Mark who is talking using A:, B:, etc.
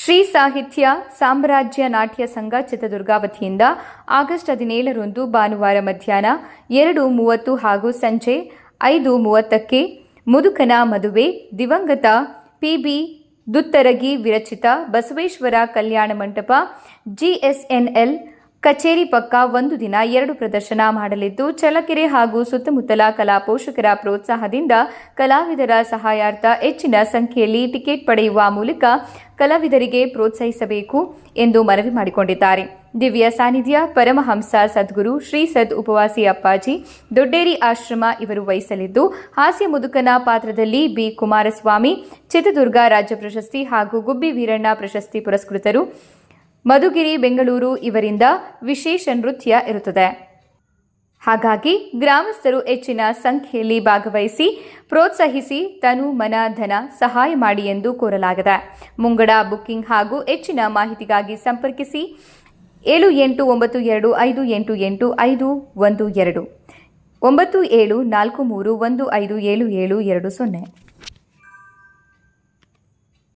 A: ಶ್ರೀ ಸಾಹಿತ್ಯ ಸಾಮ್ರಾಜ್ಯ ನಾಟ್ಯ ಸಂಘ ಚಿತ್ರದುರ್ಗ ವತಿಯಿಂದ ಆಗಸ್ಟ್ ಹದಿನೇಳರಂದು ಭಾನುವಾರ ಮಧ್ಯಾಹ್ನ ಎರಡು ಮೂವತ್ತು ಹಾಗೂ ಸಂಜೆ ಐದು ಮೂವತ್ತಕ್ಕೆ ಮುದುಕನ ಮದುವೆ ದಿವಂಗತ ಪಿಬಿ ದುತ್ತರಗಿ ವಿರಚಿತ ಬಸವೇಶ್ವರ ಕಲ್ಯಾಣ ಮಂಟಪ ಜಿಎಸ್ಎನ್ಎಲ್ ಕಚೇರಿ ಪಕ್ಕ ಒಂದು ದಿನ ಎರಡು ಪ್ರದರ್ಶನ ಮಾಡಲಿದ್ದು, ಚಳ್ಳಕೆರೆ ಹಾಗೂ ಸುತ್ತಮುತ್ತಲ ಕಲಾ ಪೋಷಕರ ಪ್ರೋತ್ಸಾಹದಿಂದ ಕಲಾವಿದರ ಸಹಾಯಾರ್ಥ ಹೆಚ್ಚಿನ ಸಂಖ್ಯೆಯಲ್ಲಿ ಟಿಕೆಟ್ ಪಡೆಯುವ ಮೂಲಕ ಕಲಾವಿದರಿಗೆ ಪ್ರೋತ್ಸಾಹಿಸಬೇಕು ಎಂದು ಮನವಿ ಮಾಡಿಕೊಂಡಿದ್ದಾರೆ. ದಿವ್ಯ ಸಾನ್ನಿಧ್ಯ ಪರಮಹಂಸ, ಸದ್ಗುರು, ಶ್ರೀ ಸದ್ ಉಪವಾಸಿ ಅಪ್ಪಾಜಿ, ದೊಡ್ಡೇರಿ ಆಶ್ರಮ ಇವರು ವಹಿಸಲಿದ್ದು, ಹಾಸ್ಯ ಮುದುಕನ ಪಾತ್ರದಲ್ಲಿ ಬಿ. ಕುಮಾರಸ್ವಾಮಿ, ಚಿತ್ರದುರ್ಗ ರಾಜ್ಯ ಪ್ರಶಸ್ತಿ ಹಾಗೂ ಗುಬ್ಬಿ ವೀರಣ್ಣ ಪ್ರಶಸ್ತಿ ಪುರಸ್ಕೃತರು, ಮಧುಗಿರಿ, ಬೆಂಗಳೂರು ಇವರಿಂದ ವಿಶೇಷ ನೃತ್ಯ ಇರುತ್ತದೆ. ಹಾಗಾಗಿ ಗ್ರಾಮಸ್ಥರು ಹೆಚ್ಚಿನ ಸಂಖ್ಯೆಯಲ್ಲಿ ಭಾಗವಹಿಸಿ ಪ್ರೋತ್ಸಾಹಿಸಿ ತನು ಮನ, ಧನ ಸಹಾಯ ಮಾಡಿ ಎಂದು ಕೋರಲಾಗಿದೆ. ಮುಂಗಡ ಬುಕ್ಕಿಂಗ್ ಹಾಗೂ ಹೆಚ್ಚಿನ ಮಾಹಿತಿಗಾಗಿ ಸಂಪರ್ಕಿಸಿ ಏಳು ಎಂಟು ಒಂಬತ್ತು ಎರಡು ಐದು ಎಂಟು ಎಂಟು ಐದು ಒಂದು ಎರಡು. ಒಂಬತ್ತು ಏಳು ನಾಲ್ಕು ಮೂರು ಒಂದು ಐದು ಏಳು ಏಳು ಎರಡು ಸೊನ್ನೆ.